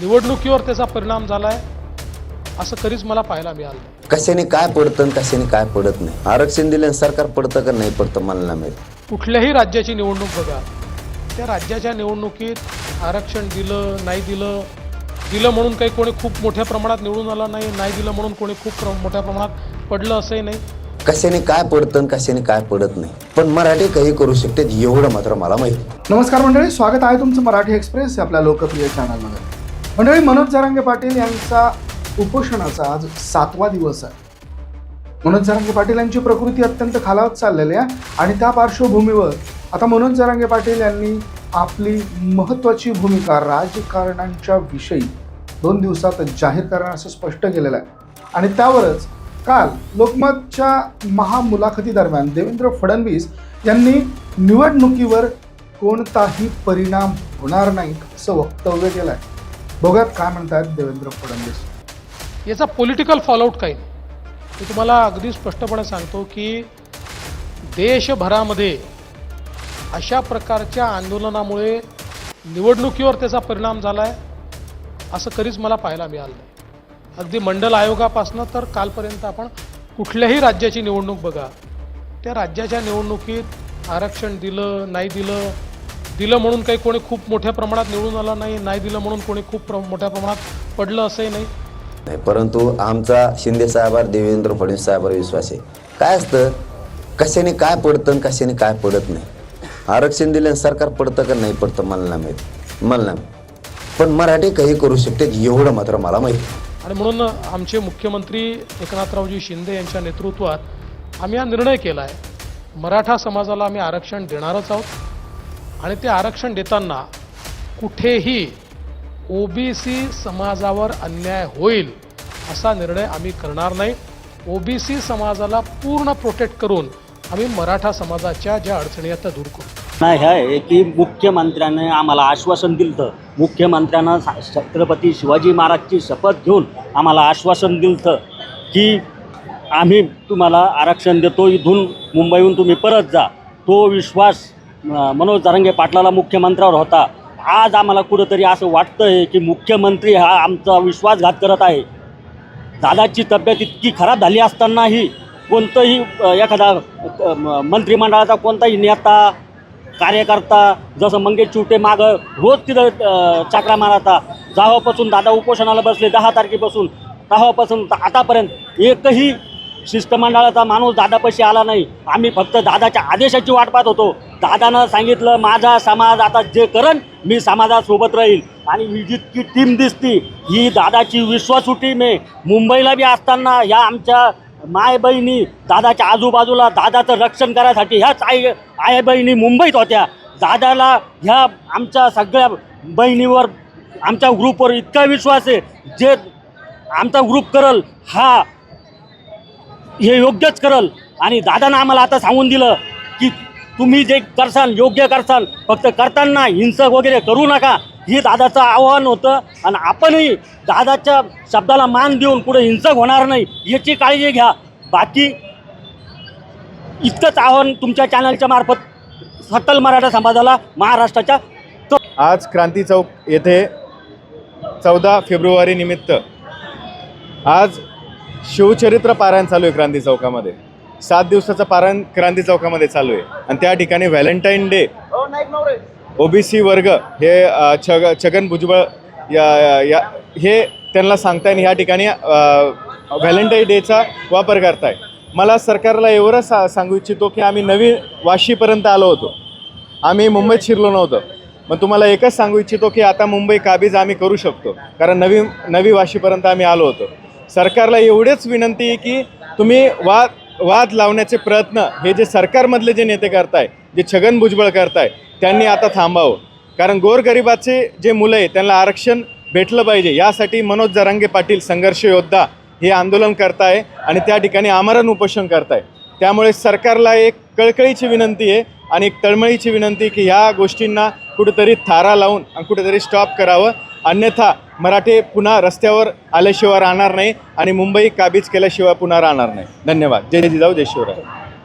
निवडणुकीवर त्याचा परिणाम झालाय असं कधीच मला पाहायला मिळालं कशाने काय पडतं आणि कशाने काय पडत नाही? आरक्षण दिलं सरकार पडतं का नाही पडतं मला नाही माहीत. कुठल्याही राज्याची निवडणूक बघा. त्या राज्याच्या निवडणुकीत आरक्षण दिलं नाही दिलं दिलं म्हणून काही कोणी खूप मोठ्या प्रमाणात निवडून आलं नाही नाही दिलं म्हणून कोणी खूप मोठ्या प्रमाणात पडलं असंही नाही. कशाने काय पडतं आणि कशाने काय पडत नाही? पण मराठी काही करू शकते एवढं मात्र मला माहीत. नमस्कार मंडळी स्वागत आहे तुमचं मराठी एक्सप्रेस या आपल्या लोकप्रिय चॅनलमध्ये मंडळी मनोज जरांगे पाटील यांचा उपोषणाचा आज सातवा दिवस आहे. मनोज जरांगे पाटील यांची प्रकृती अत्यंत खालावत चाललेली आहे आणि त्या पार्श्वभूमीवर आता मनोज जरांगे पाटील यांनी आपली महत्त्वाची भूमिका राजकारणांच्या विषयी दोन दिवसात जाहीर करणं असं स्पष्ट केलेलं आहे. आणि त्यावरच काल लोकमतच्या महामुलाखतीदरम्यान देवेंद्र फडणवीस यांनी निवडणुकीवर कोणताही परिणाम होणार नाही असं वक्तव्य केलं आहे बघत काय म्हणतात देवेंद्र फडणवीस. याचा पॉलिटिकल फॉलोआउट काही मी तुम्हाला अगदी स्पष्टपणे सांगतो की देशभरामध्ये अशा प्रकारच्या आंदोलनामुळे निवडणुकीवर त्याचा परिणाम झाला आहे असं कधीच मला पाहायला मिळालं नाही. अगदी मंडल आयोगापासनं तर कालपर्यंत आपण कुठल्याही राज्याची निवडणूक बघा त्या राज्याच्या निवडणुकीत आरक्षण दिलं नाही दिलं दिलं म्हणून काही कोणी खूप मोठ्या प्रमाणात निवडून आलं नाही नाही दिलं म्हणून कोणी खूप मोठ्या प्रमाणात पडलं असंही नाही. नाही परंतु आमचा शिंदे साहेबावर देवेंद्र फडणवीस साहेबावर विश्वास आहे. काय असतं? कशाने काय पडतं आणि कशाने काय पडत नाही? आरक्षण दिलं सरकार पडतं का नाही पडतं मला नाही माहीत. मला नाही. माहीत. पण मराठी काही करू शकते एवढं मात्र मला माहीत. आणि म्हणून आमचे मुख्यमंत्री एकनाथरावजी शिंदे यांच्या नेतृत्वात आम्ही हा निर्णय केला आहे. मराठा समाजाला आम्ही आरक्षण देणारच आहोत. आणि ते आरक्षण देताना कुठेही ओबीसी समाजावर अन्याय होईल असा निर्णय आम्ही करणार नाही. ओबीसी समाजाला पूर्ण प्रोटेक्ट करून आम्ही मराठा समाजाच्या ज्या अडचणी आहेत त्या दूर करू. नाही आहे की मुख्यमंत्र्याने आम्हाला आश्वासन दिलं होतं मुख्यमंत्र्यानं छत्रपती शिवाजी महाराजची शपथ घेऊन आम्हाला आश्वासन दिलं होतं की आम्ही तुम्हाला आरक्षण देतो. इथून मुंबईहून तुम्ही परत जा. तो विश्वास मनोज जारंगे पाटलाला मुख्यमंत्र्यावर होता. आज आम्हाला कुठंतरी असं वाटतं आहे की मुख्यमंत्री हा आमचा विश्वासघात करत आहे. दादाची तब्येत इतकी खराब झाली असतानाही कोणतंही एखादा म- मंत्रिमंडळाचा कोणताही नेता कार्यकर्ता जसं मंगेश चिवटे मागं रोज तिथं चाकरा मारायचा जावापासून दादा उपोषणाला बसले दहा तारखेपासून. तेव्हापासून आतापर्यंत एकही शिष्टमंडळाचा माणूस दादापाशी आला नाही. आम्ही फक्त दादाच्या आदेशाची वाट पाहत होतो. दादानं सांगितलं माझा समाज आता जे करण मी समाजासोबत राहील. आणि ही जितकी टीम दिसती ही दादाची विश्वासू टीम आहे मुंबईला बी असताना या आमच्या माय बहिणी दादाच्या आजूबाजूला दादाचं रक्षण करायसाठी ह्याच आई आई बहिणी मुंबईत होत्या. दादाला ह्या आमच्या सगळ्या बहिणीवर आमच्या ग्रुपवर इतका विश्वास आहे जे आमचा ग्रुप करल हा हे योग्यच करल. आणि दादानं आम्हाला आता सांगून दिलं की तुम्ही जे करसाल योग्य करसाल फक्त करताना हिंसक वगैरे करू नका. हे दादाचं आव्हान होतं. आणि आपणही दादाच्या शब्दाला मान देऊन पुढे हिंसक होणार नाही याची काळजी घ्या. बाकी इतकंच आव्हान तुमच्या चॅनलच्या मार्फत सकल मराठा समाजाला महाराष्ट्राच्या आज क्रांती चौक येथे चौदा फेब्रुवारी निमित्त आज शिवचरित्र पारायण चालू आहे क्रांती चौकामध्ये. सात दिवसाचं पारायण क्रांती चौकामध्ये चालू आहे. आणि त्या ठिकाणी व्हॅलेंटाईन डे ओबीसी वर्ग हे छग छगन भुजबळ या या हे त्यांना सांगताय आणि ह्या ठिकाणी व्हॅलेंटाईन डेचा वापर करताय. मला सरकारला एवढं सा सांगू इच्छितो की आम्ही नवी वाशीपर्यंत आलो होतो. आम्ही मुंबईत शिरलो नव्हतो. मग तुम्हाला एकच सांगू इच्छितो की आता मुंबई काबीज आम्ही करू शकतो. कारण नवी नवी वाशीपर्यंत आम्ही आलो होतो. सरकारला एवढेच विनंती आहे की तुम्ही वाद वाद लावण्याचे प्रयत्न हे जे सरकारमधले जे नेते करताय जे छगन भुजबळ करताय त्यांनी आता थांबावं. कारण गोरगरिबाचे जे मुलं आहे त्यांना आरक्षण भेटलं पाहिजे. यासाठी मनोज जरांगे पाटील संघर्ष योद्धा हे आंदोलन करताय आणि त्या ठिकाणी आमरण उपोषण करताय. त्यामुळे सरकारला एक कळकळीची विनंती आहे आणि एक तळमळीची विनंती की ह्या गोष्टींना कुठेतरी थारा लावून आणि कुठेतरी स्टॉप करावं. अन्यथा मराठे पुन्हा रस्त्यावर आल्याशिवाय राहणार नाही आणि मुंबई काबीज केल्याशिवाय पुन्हा राहणार नाही. धन्यवाद. जय जिजाऊ जय शिवराय.